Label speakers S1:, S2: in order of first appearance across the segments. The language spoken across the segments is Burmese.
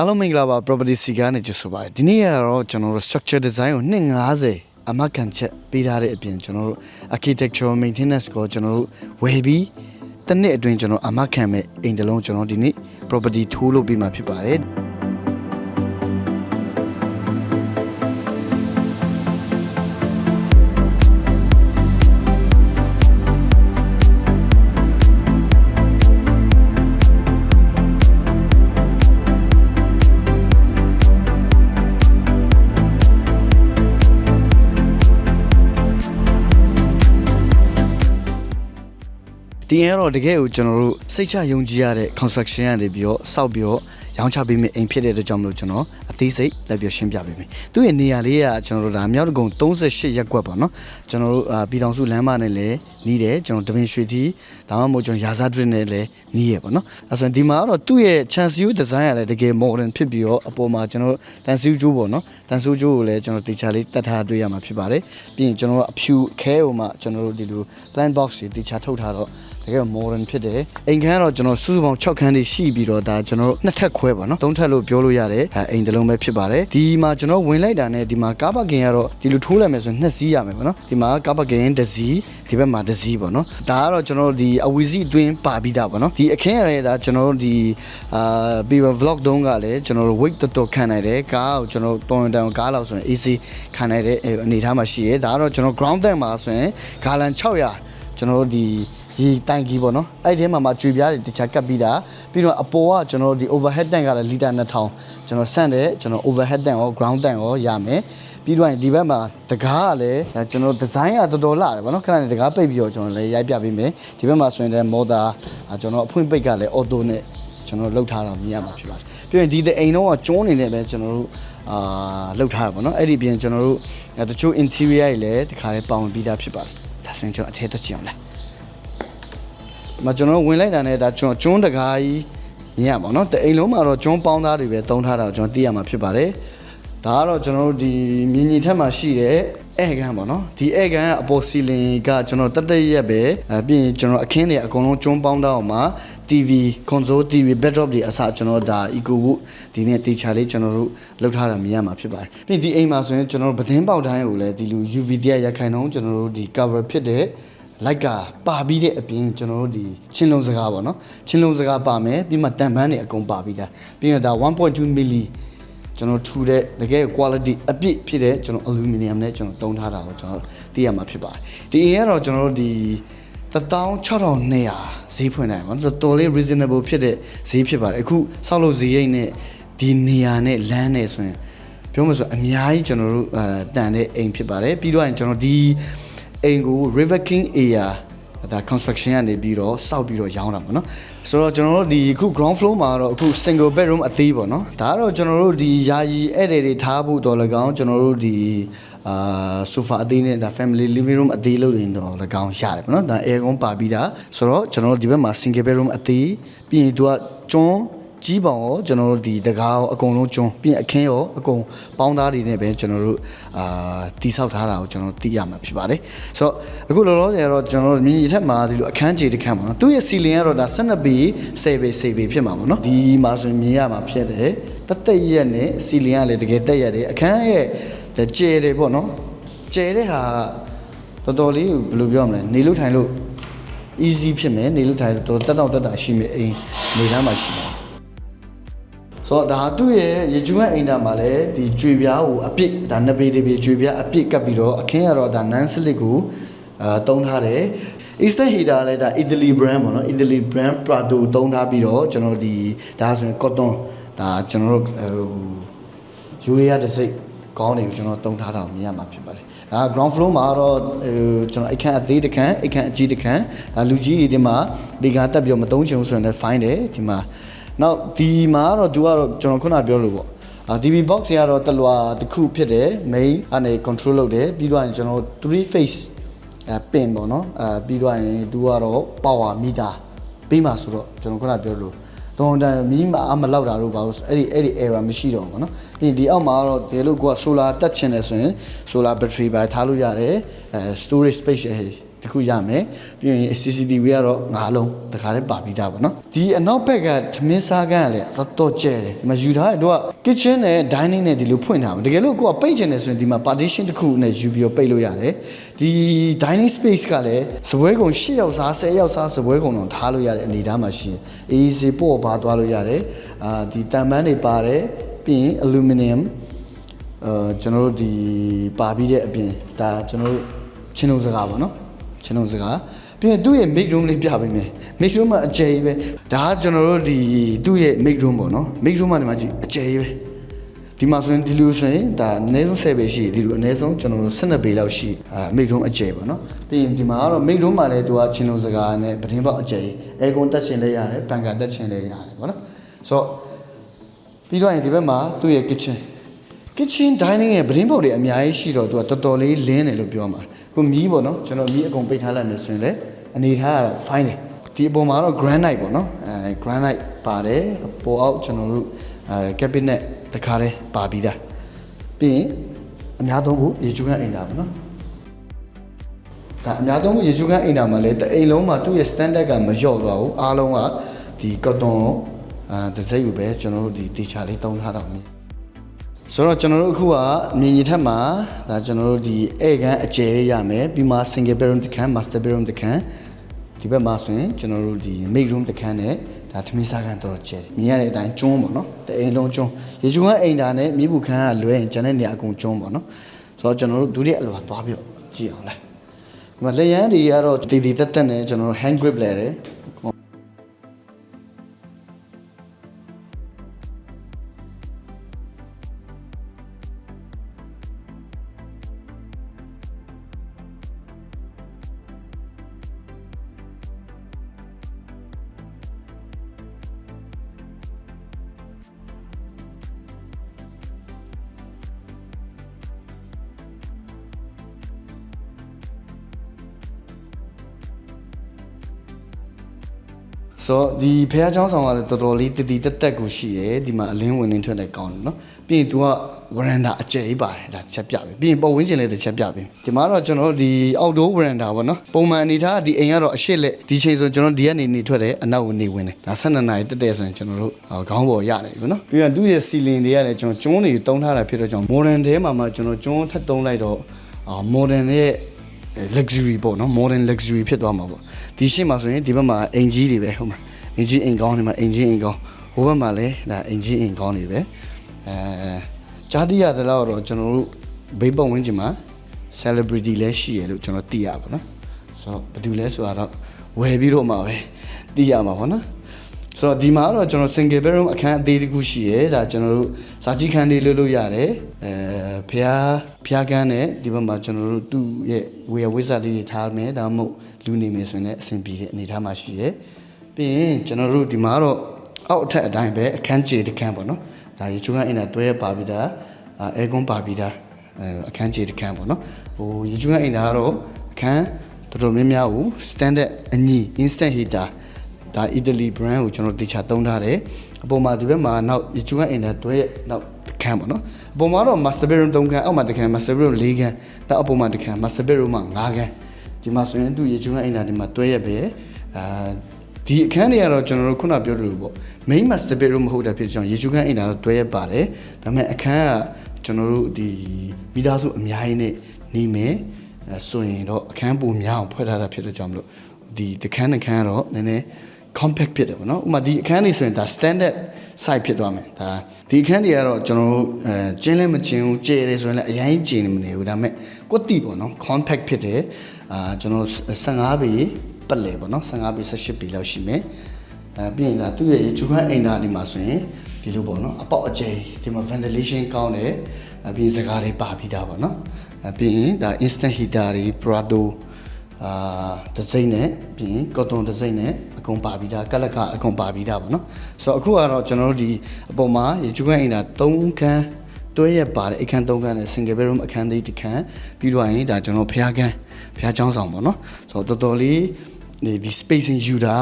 S1: အားလုံးမင်္ဂလာပါ property စီကနေကြဆိုပါတယ်ဒီနေ့ကတော့ကျွန်တော်တို့ structure design ကို250အမကန်ချက်ပေးထားတဲ့အပြင်ကျွန်တော်တို့ architectural maintenance ကိုကျွန်တော်တို့ဝယ်ပြီးတစ်နှစ်အတွင်းကျွန်တော်အမခံမဲ့အိမ်တစ်လုံးကျွန်တော်ဒီနေ့ property tour လုပ်ပြီးမှဖြစ်ပါတယ် ဒီရင်ကတော့တကယ်ကိုကျွန်တော်တို့စိတ်ချယုံကြည်ရတဲ့ construction ကနေပြီးတော့စောက်ပြီးတော့ရောင်းချပေးမယ့်အိမ်ဖြစ်တဲ့အတွက်ကြောင့်မလို့ကျွန်တော်အသေးစိတ်လက်ပြရှင်းပြပေးမယ်။သူ့ရဲ့နေရာလေးကကျွန်တော်တို့ဒါမြောက်တကုံ38ရပ်ကွက်ပေါ့နော်။ကျွန်တော်တို့အာပြည်တော်စုလမ်းမနဲ့လည်းနီးတယ်ကျွန်တော်တပင်ရွှေတီဒါမှမဟုတ်ကျွန်တော်ရာဇာဒရစ်နဲ့လည်းနီးရပေါ့နော်။အဲဆိုရင်ဒီမှာကတော့သူ့ရဲ့ chance view design ကလည်းတကယ် modern ဖြစ်ပြီးတော့အပေါ်မှာကျွန်တော်တန်ဆူးကျိုးပေါ့နော်။တန်ဆူးကျိုးကိုလည်းကျွန်တော်တေချာလေးတတ်ထားတွေ့ရမှာဖြစ်ပါတယ်။ပြီးရင်ကျွန်တော်တို့အဖြူခဲဟိုမှာကျွန်တော်တို့ဒီလို plan box တွေတေချာထုတ်ထားတော့ တကယ် modern ဖြစ်တယ်အိမ်ခန်းကတော့ကျွန်တော်စုစုပေါင်း6ခန်းလေးရှိပြီးတော့ဒါကျွန်တော်တို့နှစ်ထပ်ခွဲပါနော်သုံးထပ်လို့ပြောလို့ရတယ်အဲအိမ်တစ်လုံးပဲဖြစ်ပါတယ်ဒီမှာကျွန်တော်ဝင်လိုက်တာနဲ့ဒီမှာကားပါကင်ကတော့ဒီလိုထိုးလိုက်မယ်ဆိုရင်နှစ်စီးရမယ်ပေါ့နော်ဒီမှာကားပါကင်တစ်စီးဒီဘက်မှာတစ်စီးပေါ့နော်ဒါကတော့ကျွန်တော်တို့ဒီအဝီစီအတွင်းပါပြီးသားပေါ့နော်ဒီအခင်းရတဲ့ဒါကျွန်တော်တို့ဒီအာပြီး vlog တုံးကလည်းကျွန်တော်တို့ weight တော်တော်ခံနိုင်တယ်ကားကိုကျွန်တော်တို့တော်တောင်ကားလောက်ဆိုရင် AC ခံနိုင်တဲ့အနေအထားမှာရှိရဲဒါကတော့ကျွန်တော် ground tank မှာဆိုရင်ဂါလန်600ကျွန်တော်တို့ဒီ ဒီတိုင်ကြီးပေါ့နော်အဲ့ဒီထဲမှာမှကြွေပြားတွေတခြားကပ်ပြီးတာပြီးတော့အပေါ်ကကျွန်တော်တို့ဒီ overhead tank ကလည်းလီတာ2000ကျွန်တော်ဆန့်တယ်ကျွန်တော် overhead tank ရော ground tank ရောရမယ်ပြီးတော့ဒီဘက်မှာတကားကလည်းဒါကျွန်တော်ဒီဇိုင်းကတော်တော်လာတယ်ပေါ့နော်ခဏနဲ့တကားပိတ်ပြီးတော့ကျွန်တော်လည်းရိုက်ပြပေးမယ်ဒီဘက်မှာဆိုရင်လည်းမော်တာကျွန်တော်အဖွင့်ပိတ်ကလည်း auto နဲ့ကျွန်တော်လှုပ်ထားတာမြင်ရမှာဖြစ်ပါတယ်ပြီးရင်ဒီတဲ့အိမ်တော့ကျုံးနေတယ်ပဲကျွန်တော်တို့အာလှုပ်ထားတာပေါ့နော်အဲ့ဒီပြင်ကျွန်တော်တို့တချို့ interior တွေလည်းဒီခါလေးပါဝင်ပြီးသားဖြစ်ပါတယ်ဒါဆိုရင်ကျွန်တော်အထက်တက်ကြည့်အောင်လား မကျွန်တော်ဝင်လိုက်တာနဲ့ဒါကျွန်တော်ကျွန်းတကားကြီးမြင်ရပါတော့တအိမ်လုံးမှာတော့ကျွန်းပေါင်းသားတွေပဲတုံးထားတာကိုကျွန်တော်သိရမှာဖြစ်ပါတယ်ဒါကတော့ကျွန်တော်တို့ဒီမြင်းကြီးထက်မှာရှိတဲ့အဲကန်ပေါ့နော်ဒီအဲကန်ကအပေါ်စီလင်ကကျွန်တော်တက်တက်ရက်ပဲအဲပြီးရင်ကျွန်တော်အခင်းတွေအကုန်လုံးကျွန်းပေါင်းသားအောင်မှာ TV console TV backdrop တွေအစကျွန်တော်ဒါ eco wood ဒီနေ့တေချာလေးကျွန်တော်တို့လောက်ထားတာမြင်ရမှာဖြစ်ပါတယ်ပြီးဒီအိမ်မှာဆိုရင်ကျွန်တော်တို့ပဒင်းပေါက်တိုင်းကိုလည်းဒီလို UV တရားရက်ခိုင်နှုန်းကျွန်တော်တို့ဒီ cover ဖြစ်တဲ့ လိုက်ကပါပြီးတဲ့အပြင်ကျွန်တော်တို့ဒီချင်းလုံးစကားပေါ့နော်ချင်းလုံးစကားပါမယ်ပြီးမှတန်ပန်းတွေအကုန်ပါပြီးသားပြီးတော့ဒါ1.2 milli ကျွန်တော်ထူတဲ့တကယ် quality အပြည့်ဖြစ်တဲ့ကျွန်တော် aluminum နဲ့ကျွန်တော်တုံးထားတာကိုကျွန်တော်သိရမှာဖြစ်ပါတယ်ဒီအရင်ကတော့ကျွန်တော်တို့ဒီ16200ဈေးဖွင့်နိုင်ပါတော့တော်တော်လေး reasonable ဖြစ်တဲ့ဈေးဖြစ်ပါတယ်အခုဆောက်လုပ်ဈေးရိတ်နဲ့ဒီနေရာနဲ့လမ်းနဲ့ဆိုရင်ပြောမှဆိုအများကြီးကျွန်တော်တို့အဲတန်တဲ့အိမ်ဖြစ်ပါတယ်ပြီးတော့ရင်ကျွန်တော်ဒီ အိမ်ကို River King area ဒါ construction ကနေပြီးတော့စောက်ပြီးတော့ရောင်းတာပေါ့နော်ဆိုတော့ကျွန်တော်တို့ဒီအခု ground floor မှာတော့အခု single bedroom အသေးပေါ့နော်ဒါကတော့ကျွန်တော်တို့ဒီယာယီဧည့်သည်တွေထားဖို့တော်၎င်းကျွန်တော်တို့ဒီအာ sofa အသေးနဲ့ဒါ family living room အသေးလို့ရင်တော့၎င်းရတယ်ပေါ့နော်ဒါ aircon ပါပြီးသားဆိုတော့ကျွန်တော်တို့ဒီဘက်မှာ single bedroom အသေးပြီးရင်သူကကျွန်း ကြီးပေါင်ရောကျွန်တော်တို့ဒီတကားရောအကုန်လုံးကျွန်းပြီးရင်အခင်းရောအကုန်ပေါင်းသားတွေနဲ့ပဲကျွန်တော်တို့အာတိဆောက်ထားတာကိုကျွန်တော်သိရမှာဖြစ်ပါတယ်ဆိုတော့အခုလောလောဆယ်ကတော့ကျွန်တော်တို့မြင်းရီထက်မှာဒီလိုအခန်းကြီးတစ်ခန်းပါနော်သူ့ရဲ့စီလင်ကတော့ဒါ12ပေ10ပေ10ပေဖြစ်မှာပေါ့နော်ဒီမှာဆိုရင်မြင်ရမှာဖြစ်တယ်တသက်ရက်နဲ့စီလင်ကလည်းတကယ်တက်ရတယ်အခန်းရဲ့ကျယ်တယ်ပေါ့နော်ကျယ်တဲ့ဟာတော်တော်လေးဘယ်လိုပြောမလဲနေလို့ထိုင်လို့ easy ဖြစ်မယ်နေလို့ထိုင်လို့တော်တော်တက်တော့တက်တာရှိမယ်အိမ်နေသားမှာရှိတယ် ဆိုတော့ဒါသူ့ရဲ့ရေကျူးမအိမ်တာမှာလည်းဒီကြွေပြားကိုအပြစ်ဒါနှစ်ပေတစ်ပေကြွေပြားအပြစ်ကပ်ပြီးတော့အခင်းရတော့ဒါနန်းစလစ်ကိုအာတုံးထားတယ် Easter heater လည်းဒါ Italy brand ပေါ့နော် Italy brand Prado တုံးထားပြီးတော့ကျွန်တော်တို့ဒီဒါဆိုရင် cotton ဒါကျွန်တော်တို့ဟိုယူရီးယားတစ်စိတ်ကောင်းတွေကိုကျွန်တော်တုံးထားတာကိုမြင်ရမှာဖြစ်ပါတယ်ဒါ ground floor မှာတော့ဟိုကျွန်တော်အခန်းအသေးတစ်ခန်းအခန်းအကြီးတစ်ခန်းဒါလူကြီးတွေဒီမှာဒီကားတက်ပြီးတော့မတုံးချင်ဘူးဆိုရင်လည်း fine တယ်ဒီမှာ နောက်ဒီမှာကတော့ तू ကတော့ကျွန်တော်ခုနပြောလို့ပေါ့အာ DB box ရတော့တလွာတစ်ခုဖြစ်တယ် main အနေ control လုပ်တယ်ပြီးတော့ရင်ကျွန်တော်3 face အဲ pin ပေါ့နော်အဲပြီးတော့ရင် तू ကတော့ power meter ပေးမှာဆိုတော့ကျွန်တော်ခုနပြောလို့တုံးတန်မီးမအမလောက်တာတို့ပါလို့အဲ့ဒီအဲ့ဒီ error မရှိတော့ဘူးပေါ့နော်ပြီးရင်ဒီအောက်မှာကတော့ဒီလိုကိုက solar တက်ချင်တယ်ဆိုရင် solar battery ပဲထားလို့ရတယ်အဲ storage space ရ တခုရမယ်ပြီးရင် CCTV ကတော့၅လုံးတခါလေးပါပြီးသားပေါ့နော်ဒီအနောက်ဘက်ကထမင်းစားကန်းကလည်းတော်တော်ကျဲတယ်ဒီမှာယူထားတဲ့တော့ kitchen နဲ့ dining နဲ့ဒီလိုဖွင့်ထားမှာတကယ်လို့ကိုကပိတ်ချင်တယ်ဆိုရင်ဒီမှာ partition တစ်ခုနဲ့ယူပြီးတော့ပိတ်လို့ရတယ်ဒီ dining space ကလည်းစပွဲကုံ၈ယောက်စား10ယောက်စားစပွဲကုံတော့ထားလို့ရတဲ့အနေအထားမှာရှိရင်အေးစေပို့ပါသွားလို့ရတယ်အာဒီတံပန်းတွေပါတယ်ပြီးရင် aluminum အာကျွန်တော်တို့ဒီပါပြီးတဲ့အပြင်ဒါကျွန်တော်တို့ချင်းလုံးစကားပေါ့နော် ချင်းလုံးစကားပြီးရင်သူ့ရဲ့ make room လေးပြပေးမယ် make room မှာအကျယ်ကြီးပဲဒါကကျွန်တော်တို့ဒီသူ့ရဲ့ make room ပေါ့နော် make room မှာဒီမှာကြည့်အကျယ်ကြီးပဲဒီမှာဆိုရင်ဒီလိုဆိုရင်ဒါအနည်းဆုံး10ပေရှိဒီလိုအနည်းဆုံးကျွန်တော်တို့12ပေလောက်ရှိအဲ make room အကျယ်ပေါ့နော်ပြီးရင်ဒီမှာကတော့ make room မှာလည်းသူကချင်းလုံးစကားနဲ့ပတင်းပေါက်အကျယ်ကြီး aircon တက်ချင်လည်းရတယ်ပန်ကာတက်ချင်လည်းရတယ်ပေါ့နော်ဆိုတော့ပြီးတော့ရင်ဒီဘက်မှာသူ့ရဲ့ kitchen kitchen dining ရဲ့ပတင်းပေါက်တွေအများကြီးရှိတော့သူကတော်တော်လေးလင်းတယ်လို့ပြောမှာခုမီးပေါ့နော်ကျွန်တော်မီးအကုန်ပိတ်ထားလိုက်မယ်ဆိုရင်လည်းအနေထားကတော့ fine တယ်ဒီအပေါ်မှာတော့ granite ပေါ့နော်အဲ granite ပါတယ်ပေါ်အောက်ကျွန်တော်တို့အဲ cabinet တခါတည်းပါပြီးသားပြီးရင်အများသုံးဖို့ရေချိုးခန်းအိမ်တာပေါ့နော်ဒါအများသုံးဖို့ရေချိုးခန်းအိမ်တာမှာလည်းတအိမ်လုံးမှာသူ့ရဲ့ standard ကမလျော့သွားဘူးအားလုံးကဒီ cotton အာတစ်စိတ်ကိုပဲကျွန်တော်တို့ဒီတေချာလေးတုံးထားတော့မြင် ဆိုတော့ကျွန်တော်တို့အခုကမြင်ကြီးထက်မှာဒါကျွန်တော်တို့ဒီဧကန်အကျယ်ရမယ်ပြီးမှ single bedroom တစ်ခန်း master bedroom တစ်ခန်းဒီဘက်မှာဆိုရင်ကျွန်တော်တို့ဒီ make room တစ်ခန်းနဲ့ဒါထမင်းစားခန်းတော်တော်ကျယ်တယ်မြင်ရတဲ့အတိုင်းကျွန်းပေါ့နော်တအိမ်လုံးကျွန်းရေကျွန်းကအိမ်တာနဲ့မြေဘူးခန်းကလွဲရင်ကျန်တဲ့နေရာအကုန်ကျွန်းပေါ့နော်ဆိုတော့ကျွန်တော်တို့ဒုတိယအလွာသွားပြီးတော့ကြည့်အောင်လားဒီမှာလက်ရန်တွေကတော့တည်တည်တက်တက်နဲ့ကျွန်တော်တို့ hand grip လဲတယ် တော့ဒီဖះเจ้าဆောင်ကလည်းတော်တော်လေးတတိတက်တက်ကိုရှိရယ်ဒီမှာအလင်းဝင်နေထွက်လည်းကောင်းတယ်နော်ပြီးရင် तू ကဝရန်ဒါအကျယ်ကြီးပါတယ်ဒါတစ်ချက်ပြပဲပြီးရင်ပေါ်ဝင်းကျင်လည်းတစ်ချက်ပြပဲဒီမှာတော့ကျွန်တော်တို့ဒီ outdoor veranda ပေါ့နော်ပုံမှန်အနေထားကဒီအိမ်ကတော့အရှိလက်ဒီချိန်ဆိုကျွန်တော်ဒီကနေနေထွက်တယ်အနောက်ကိုနေဝင်တယ်ဒါ12နာရီတက်တက်ဆိုရင်ကျွန်တော်တို့ဟောခေါင်းပေါ်ရနေပြီနော်ပြီးရင်သူ့ရဲ့ ceiling တွေကလည်းကျွန်တော်ကျွန်းတွေတုံးထားတာဖြစ်တော့ကြောင့် modern ထဲမှာမှကျွန်တော်ကျွန်းထပ်တုံးလိုက်တော့အာ modern ရဲ့ luxury ပေါ့နော် modern luxury ဖြစ်သွားမှာပေါ့ ဒီရှေ့မှာဆိုရင်ဒီဘက်မှာအင်ကြီးတွေပဲဟုတ်မှာအင်ကြီးအိမ်ကောင်းတွေမှာအင်ကြီးအိမ်ကောင်းဟိုဘက်မှာလည်းဒါအင်ကြီးအိမ်ကောင်းတွေပဲအဲကြားသိရတဲ့လောက်တော့ကျွန်တော်တို့ဘေးပတ်ဝန်းကျင်မှာ celebrity လည်းရှိရလို့ကျွန်တော်သိရပါတော့ဆိုတော့ဘယ်သူလဲဆိုတော့ဝယ်ပြီးတော့မှပဲသိရမှာပေါ့နော် ဆိုတော့ဒီမှာကတော့ကျွန်တော် single bedroom အခန်းအသေးတစ်ခုရှိရဲဒါကျွန်တော်တို့စာကြီးခန်းလေးလွတ်လို့ရတယ်အဲဖျားဖျားကန်းနဲ့ဒီဘက်မှာကျွန်တော်တို့သူ့ရဲ့ဝေယဝိဇ္ဇလေးတွေထားမယ်ဒါမှမဟုတ်လူနေမယ်ဆိုရင်လည်းအဆင်ပြေတဲ့အနေအထားမှာရှိရဲပြီးရင်ကျွန်တော်တို့ဒီမှာကတော့အောက်အထက်အတိုင်းပဲအခန်းကျေတစ်ခန်းပေါ့နော်ဒါရေချိုးကအင်းတာတွဲပါပြီးသားအဲကွန်ပါပြီးသားအဲအခန်းကျေတစ်ခန်းပေါ့နော်ဟိုရေချိုးကအင်းတာကတော့အခန်းတော်တော်များများကို standard အညီ instant heater ဒါ Italy brand ကိုကျွန်တော်တေချာသုံးထားတယ်အပေါ်မှာဒီဘက်မှာနောက်ရေချိုးကအင်းတာတွဲနောက်တစ်ခန်းပေါ့နော်အပေါ်မှာတော့ master bedroom 3ခန်းအောက်မှာတစ်ခန်း master bedroom 4ခန်းနောက်အပေါ်မှာတစ်ခန်း master bedroom မှာ5ခန်းဒီမှာဆိုရင်သူရေချိုးကအင်းတာဒီမှာတွဲရပဲအာဒီအခန်းတွေကတော့ကျွန်တော်တို့ခုနပြောသလိုပေါ့ main master bedroom မဟုတ်တာဖြစ်ကြောင်းရေချိုးခန်းအိမ်တာတော့တွဲရပါတယ်ဒါပေမဲ့အခန်းကကျွန်တော်တို့ဒီမိသားစုအများကြီးနဲ့နေမယ်အဲဆိုရင်တော့အခန်းပုံများအောင်ဖွဲ့ထားတာဖြစ်တဲ့ကြောင့်မလို့ဒီတခန်းတစ်ခန်းကတော့နည်းနည်း compact ဖြစ်တယ်ပေါ့နော်ဥပမာဒီအခန်းတွေဆိုရင်ဒါ standard size ဖြစ်သွားမယ်ဒါဒီအခန်းတွေကတော့ကျွန်တော်တို့အဲကျင်းလည်းမကျင်းဘူးကျဲတယ်ဆိုရင်လည်းအရင်ကျင်းနေမနေဘူးဒါပေမဲ့ကွက်တီပေါ့နော် compact ဖြစ်တယ်အာကျွန်တော်တို့15ပေပတ်လေပေါ့နော်15ပေ18ပေလောက်ရှိမယ်အဲပြီးရင်ဒါသူ့ရဲ့ရေချိုးခန်းအိမ်သားဒီမှာဆိုရင်ဒီလိုပေါ့နော်အပေါက်အကျယ်ဒီမှာ ventilation ကောင်းတယ်အပြီးစကားတွေပါပြီးသားပေါ့နော်အပြီးရင်ဒါ instant heater တွေ Prado အာဒစိမ့်နဲ့ပြီးရင်ကော်တွန်ဒစိမ့်နဲ့အ ကုန်ပါပြီးသားကလက်ကအကုန်ပါပြီးသားပေါ့နော်ဆိုတော့အခုကတော့ကျွန်တော်တို့ဒီအပေါ်မှာရေချိုးခန်းအိမ်သား3ခန်းတွဲရပါတယ်အခန်း3ခန်းနဲ့ single bedroom အခန်းသေးတစ်ခန်းပြီးတော့ရင်ဒါကျွန်တော်ဖျားခန်းဖျားချောင်းဆောင်ပေါ့နော်ဆိုတော့တော်တော်လေးဒီဒီ spacing ယူတာ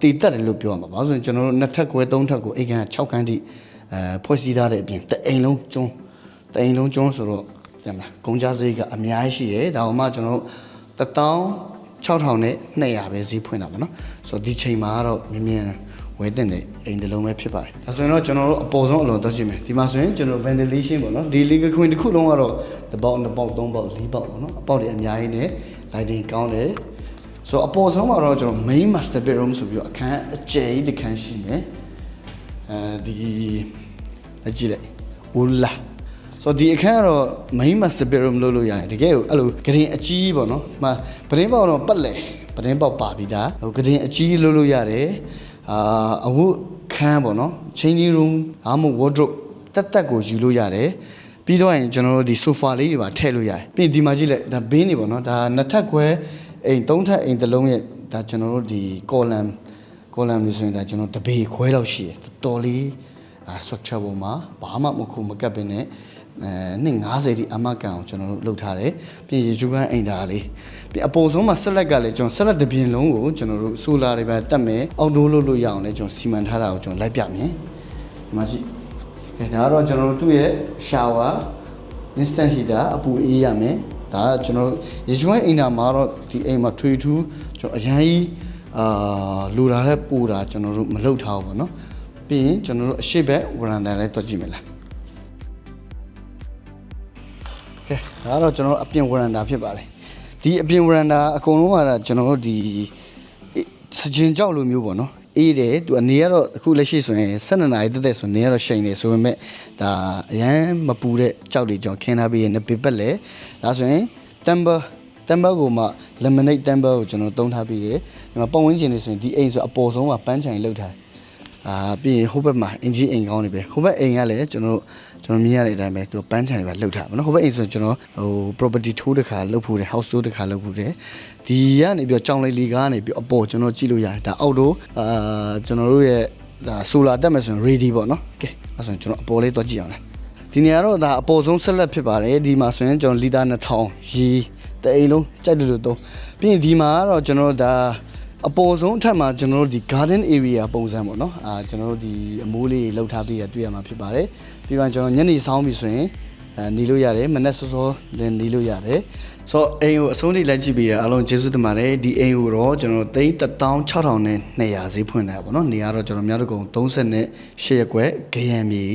S1: တည်တက်တယ်လို့ပြောရမှာပါဆိုရင်ကျွန်တော်တို့နှစ်ထပ်ခွဲသုံးထပ်ကိုအိမ်ခန်း6ခန်းထိအဲဖွဲ့စည်းထားတဲ့အပြင်တအိမ်လုံးကျွန်းတအိမ်လုံးကျွန်းဆိုတော့ပြန်မလားကုန်ကြစရိတ်ကအများကြီးရှိရဲဒါအောင်မှကျွန်တော်တို့1000 6000နဲ့200ပဲဈေးဖွင့်တာပေါ့နော်ဆိုတော့ဒီချိန်မှာကတော့မြင်းမြင်းဝယ်တင်တဲ့အိမ်တစ်လုံးပဲဖြစ်ပါတယ်ဒါဆိုရင်တော့ကျွန်တော်တို့အပေါ်ဆုံးအလွန်တော့ကြည့်မယ်ဒီမှာဆိုရင်ကျွန်တော် ventilation ပေါ့နော်ဒီလေကခွင်တစ်ခုလုံးကတော့တပေါက်နှစ်ပေါက်သုံးပေါက်လေးပေါက်ပေါ့နော်အပေါက်တွေအများကြီးနဲ့ lighting ကောင်းတယ်ဆိုတော့အပေါ်ဆုံးမှာတော့ကျွန်တော် main master bedroom ဆိုပြီးတော့အခန်းအကျယ်ကြီးတစ်ခန်းရှိမယ်အဲဒီအကြည့်လိုက် wala ဆိုတော့ဒီအခန်းကတော့ main master bedroom လို့လို့ရတယ်တကယ်ကိုအဲ့လိုဂရင်အကြီးပေါ့နော်။မပဒင်းပေါက်တော့ပတ်လေပဒင်းပေါက်ပါပြီးသားဟိုဂရင်အကြီးလို့လို့ရတယ်။အာအဝတ်ခန်းပေါ့နော်။ changing room အားမဟုတ် wardrobe တက်တက်ကိုယူလို့ရတယ်။ပြီးတော့ရင်ကျွန်တော်တို့ဒီ sofa လေးတွေပါထည့်လို့ရတယ်။ပြီးရင်ဒီမှာကြည့်လိုက်ဒါဘင်းတွေပေါ့နော်။ဒါနှစ်ထပ်ခွဲအိမ်သုံးထပ်အိမ်တစ်လုံးရဲ့ဒါကျွန်တော်တို့ဒီ column column လို့ဆိုရင်ဒါကျွန်တော်တပေခွဲလောက်ရှိတယ်။တော်လေးအာ structure ပေါ်မှာဘာမှမခုမကပ်ပင်နဲ့ အဲနှစ်90တိအမကန်အောင်ကျွန်တော်တို့လုပ်ထားတယ်ပြီးရင်ရေချူပန်းအိမ်ဓာလေးပြီးအပေါ်ဆုံးမှာဆက်လက်ကလည်းကျွန်တော်ဆက်လက်တစ်ပြင်လုံးကိုကျွန်တော်တို့ဆိုလာတွေပဲတက်မယ်အောက်ဒိုးလုပ်လို့ရအောင်လည်းကျွန်တော်စီမံထားတာကိုကျွန်တော်လိုက်ပြမယ်ဒီမှာကြည့်အဲဒါကတော့ကျွန်တော်တို့သူ့ရဲ့ shower instant heater အပူအေးရမယ်ဒါကကျွန်တော်တို့ရေချူပန်းအိမ်ဓာမှာတော့ဒီအိမ်မှာထွေထူးကျွန်တော်အရင်ကြီးအာလူတာနဲ့ပူတာကျွန်တော်တို့မလုပ်ထားဘူးပေါ့နော်ပြီးရင်ကျွန်တော်တို့အရှိဘက်ဝရန်ဒန်လေးတွက်ကြည့်မယ်လား ကဲဒါကတော့ကျွန်တော်တို့အပြင်ဝရန်တာဖြစ်ပါတယ်ဒီအပြင်ဝရန်တာအကုန်လုံးကကျွန်တော်တို့ဒီအေးစကြင်ကြောက်လိုမျိုးပေါ့နော်အေးတယ်သူအနေကတော့အခုလက်ရှိဆိုရင်12နာရီတက်တက်ဆိုနေရတော့ရှိန်နေဆိုပေမဲ့ဒါအရန်မပူတဲ့ကြောက်တွေကျွန်တော်ခင်းထားပြီးရင်ပြပတ်လဲဒါဆိုရင် temper temper ကိုမှ lemonade temper ကိုကျွန်တော်တုံးထားပြီးရဒီမှာပုံဝန်းကျင်နေဆိုရင်ဒီအိမ်ဆိုအပေါ်ဆုံးကပန်းချင်လောက်ထားတယ် အာပြီးရင်ဟိုဘက်မှာအင်ဂျီအိမ်ကောင်းနေပဲဟိုဘက်အိမ်ကလည်းကျွန်တော်တို့ကျွန်တော်မြင်ရတဲ့အတိုင်းပဲသူပန်းချန်တွေပဲလှုပ်ထားပါတော့ဟိုဘက်အိမ်ဆိုကျွန်တော်ဟို property tour တစ်ခါလှုပ်ဖို့တယ် house tour တစ်ခါလှုပ်ဖို့တယ်ဒီကနေပြီးတော့ကြောင်လေးလီကားကနေပြီးအပေါ်ကျွန်တော်ကြည့်လို့ရတယ်ဒါအောက်တို့အာကျွန်တော်တို့ရဲ့ဒါ solar တက်မယ်ဆိုရင် ready ပေါ့နော်ကဲအဲ့ဆိုရင်ကျွန်တော်အပေါ်လေးတော့ကြည့်အောင်လားဒီနေရာတော့ဒါအပေါ်ဆုံးဆက်လက်ဖြစ်ပါတယ်ဒီမှာဆိုရင်ကျွန်တော်လီတာ2000ရေတအိမ်လုံးကြိုက်တယ်လို့သုံးပြီးရင်ဒီမှာကတော့ကျွန်တော်တို့ဒါ အပေါ်ဆုံးအထက်မှာကျွန်တော်တို့ဒီ garden area ပုံစံပေါ့နော်အာကျွန်တော်တို့ဒီအမိုးလေးတွေလှုပ်ထားပြီးရတွေ့ရမှာဖြစ်ပါတယ်ပြီးမှကျွန်တော်ညနေဆောင်ပြီဆိုရင်အဲနေလို့ရတယ်မနေ့စောစောလည်းနေလို့ရတယ်ဆိုတော့အိမ်ကိုအဆုံးထိလိုက်ကြည့်ပြီးရအားလုံးကျေးဇူးတင်ပါတယ်ဒီအိမ်ကိုတော့ကျွန်တော်သိန်း16000နဲ့200ဈေးဖွင့်တာပေါ့နော်နေရာတော့ကျွန်တော်များတော့ကုန်38ရက်ကွက်ဂရန်မြေ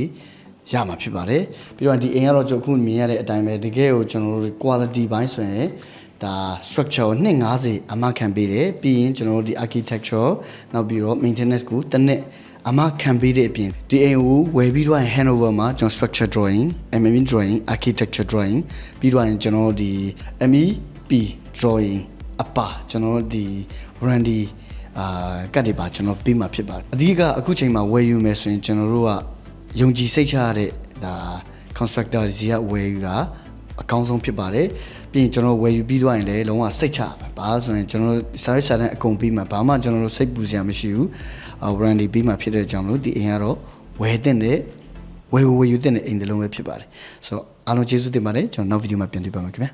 S1: ရမှာဖြစ်ပါတယ်ပြီးတော့ဒီအိမ်ကတော့ကျွန်တော်ခုမြင်ရတဲ့အတိုင်းပဲတကယ်ကိုကျွန်တော်တို့ quality ဘိုင်းဆိုရင် ဒါ structure ကို250အမခံပေးတယ်ပြီးရင်ကျွန်တော်တို့ဒီ architecture နောက်ပြီးတော့ maintenance ကိုတစ်နှစ်အမခံပေးတဲ့အပြင်ဒီအိမ်ကိုဝယ်ပြီးတော့ရင် handover မှာကျွန်တော် structure drawing MM drawing architecture drawing ပြီးတော့ရင်ကျွန်တော်တို့ဒီ MEP drawing အပါကျွန်တော်တို့ဒီ brandy အာကတ်တွေပါကျွန်တော်ပေးမှာဖြစ်ပါတယ်အဓိကအခုချိန်မှာဝယ်ယူမယ်ဆိုရင်ကျွန်တော်တို့ကယုံကြည်စိတ်ချရတဲ့ဒါ constructor ကြီးကဝယ်ယူတာ အကောင်းဆုံးဖြစ်ပါတယ်ပြီးရင်ကျွန်တော်ဝယ်ယူပြီးတော့ရင်လည်းလုံးဝစိတ်ချပါဘာလို့ဆိုရင်ကျွန်တော်တို့ service ဆာတဲ့အကုန်ပြီးမှဘာမှကျွန်တော်တို့စိတ်ပူစရာမရှိဘူးအာ brandy ပြီးမှဖြစ်တဲ့ကြောင့်လို့ဒီအိမ်ကတော့ဝယ်တဲ့နဲ့ဝယ်ဝယ်ယူတဲ့နဲ့အိမ်တစ်လုံးပဲဖြစ်ပါတယ်ဆိုတော့အားလုံးကျေးဇူးတင်ပါတယ်ကျွန်တော်နောက်ဗီဒီယိုမှာပြန်တွေ့ပါမယ်ခင်ဗျာ